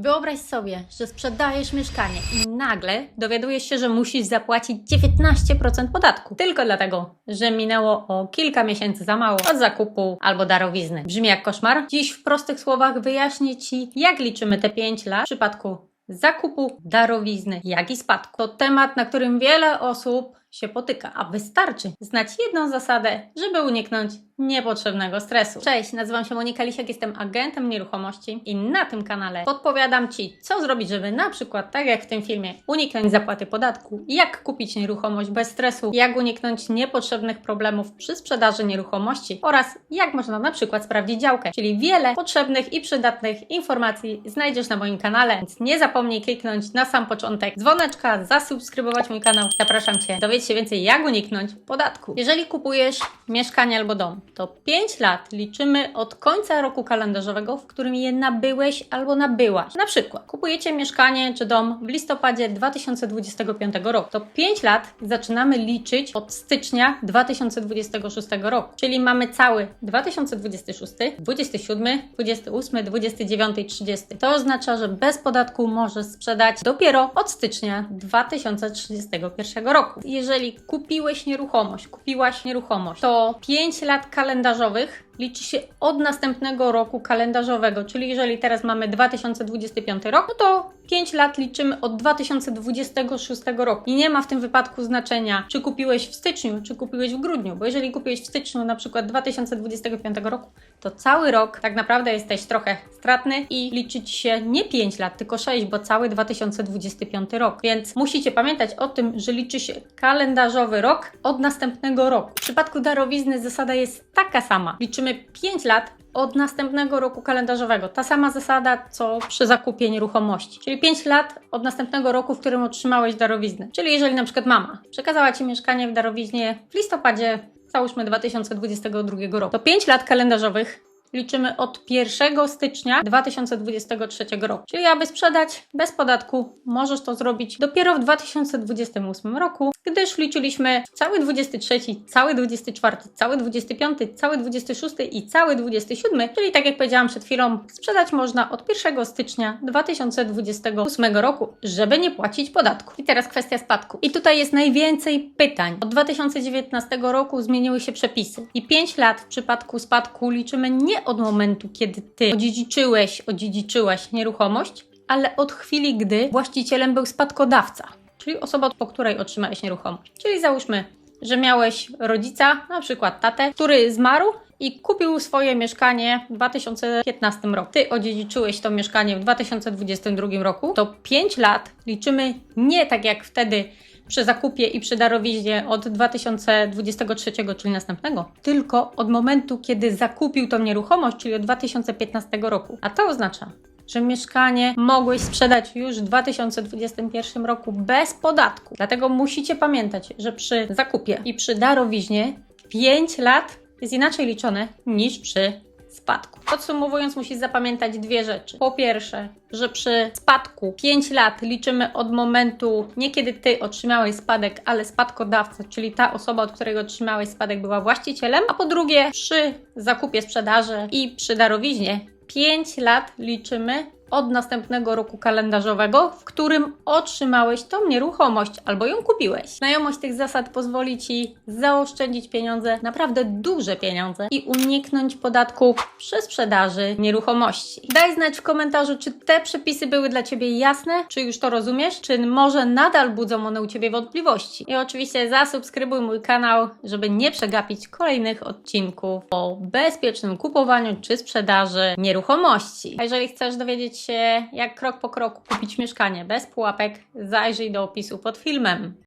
Wyobraź sobie, że sprzedajesz mieszkanie i nagle dowiadujesz się, że musisz zapłacić 19% podatku. Tylko dlatego, że minęło o kilka miesięcy za mało od zakupu albo darowizny. Brzmi jak koszmar? Dziś w prostych słowach wyjaśnię Ci, jak liczymy te 5 lat w przypadku zakupu, darowizny, jak i spadku. To temat, na którym wiele osób się potyka, a wystarczy znać jedną zasadę, żeby uniknąć niepotrzebnego stresu. Cześć, nazywam się Monika Lisiak, jestem agentem nieruchomości i na tym kanale podpowiadam Ci, co zrobić, żeby na przykład, tak jak w tym filmie, uniknąć zapłaty podatku, jak kupić nieruchomość bez stresu, jak uniknąć niepotrzebnych problemów przy sprzedaży nieruchomości oraz jak można na przykład sprawdzić działkę. Czyli wiele potrzebnych i przydatnych informacji znajdziesz na moim kanale, więc nie zapomnij kliknąć na sam początek dzwoneczka, zasubskrybować mój kanał. Zapraszam Cię, dowiedz się więcej, jak uniknąć podatku. Jeżeli kupujesz mieszkanie albo dom, to 5 lat liczymy od końca roku kalendarzowego, w którym je nabyłeś albo nabyłaś. Na przykład kupujecie mieszkanie czy dom w listopadzie 2025 roku. To 5 lat zaczynamy liczyć od stycznia 2026 roku. Czyli mamy cały 2026, 27, 28, 29 i 30. To oznacza, że bez podatku możesz sprzedać dopiero od stycznia 2031 roku. Jeżeli kupiłeś nieruchomość, kupiłaś nieruchomość, to 5 lat kalendarzowych liczy się od następnego roku kalendarzowego, czyli jeżeli teraz mamy 2025 rok, no to 5 lat liczymy od 2026 roku. I nie ma w tym wypadku znaczenia, czy kupiłeś w styczniu, czy kupiłeś w grudniu, bo jeżeli kupiłeś w styczniu na przykład 2025 roku, to cały rok tak naprawdę jesteś trochę stratny i liczyć się nie 5 lat, tylko 6, bo cały 2025 rok. Więc musicie pamiętać o tym, że liczy się kalendarzowy rok od następnego roku. W przypadku darowizny zasada jest taka sama. Liczymy 5 lat od następnego roku kalendarzowego. Ta sama zasada, co przy zakupie nieruchomości. Czyli 5 lat od następnego roku, w którym otrzymałeś darowiznę. Czyli jeżeli na przykład mama przekazała Ci mieszkanie w darowiźnie w listopadzie, załóżmy 2022 roku, to 5 lat kalendarzowych liczymy od 1 stycznia 2023 roku. Czyli aby sprzedać bez podatku, możesz to zrobić dopiero w 2028 roku, gdyż liczyliśmy cały 23, cały 24, cały 25, cały 26 i cały 27, czyli tak jak powiedziałam przed chwilą, sprzedać można od 1 stycznia 2028 roku, żeby nie płacić podatku. I teraz kwestia spadku. I tutaj jest najwięcej pytań. Od 2019 roku zmieniły się przepisy i 5 lat w przypadku spadku liczymy nie od momentu, kiedy ty odziedziczyłeś, odziedziczyłaś nieruchomość, ale od chwili, gdy właścicielem był spadkodawca, czyli osoba, po której otrzymałeś nieruchomość. Czyli załóżmy, że miałeś rodzica, na przykład tatę, który zmarł i kupił swoje mieszkanie w 2015 roku. Ty odziedziczyłeś to mieszkanie w 2022 roku, to 5 lat liczymy nie tak jak wtedy przy zakupie i przy darowiźnie od 2023, czyli następnego, tylko od momentu, kiedy zakupił tą nieruchomość, czyli od 2015 roku. A to oznacza, że mieszkanie mogłeś sprzedać już w 2021 roku bez podatku. Dlatego musicie pamiętać, że przy zakupie i przy darowiźnie 5 lat jest inaczej liczone niż przy spadku. Podsumowując, musisz zapamiętać dwie rzeczy. Po pierwsze, że przy spadku 5 lat liczymy od momentu, nie kiedy ty otrzymałeś spadek, ale spadkodawca, czyli ta osoba, od której otrzymałeś spadek, była właścicielem. A po drugie, przy zakupie, sprzedaży i przy darowiźnie 5 lat liczymy od następnego roku kalendarzowego, w którym otrzymałeś tą nieruchomość albo ją kupiłeś. Znajomość tych zasad pozwoli Ci zaoszczędzić pieniądze, naprawdę duże pieniądze i uniknąć podatków przy sprzedaży nieruchomości. Daj znać w komentarzu, czy te przepisy były dla Ciebie jasne, czy już to rozumiesz, czy może nadal budzą one u Ciebie wątpliwości. I oczywiście zasubskrybuj mój kanał, żeby nie przegapić kolejnych odcinków o bezpiecznym kupowaniu czy sprzedaży nieruchomości. A jeżeli chcesz dowiedzieć się, jak krok po kroku kupić mieszkanie bez pułapek, zajrzyj do opisu pod filmem.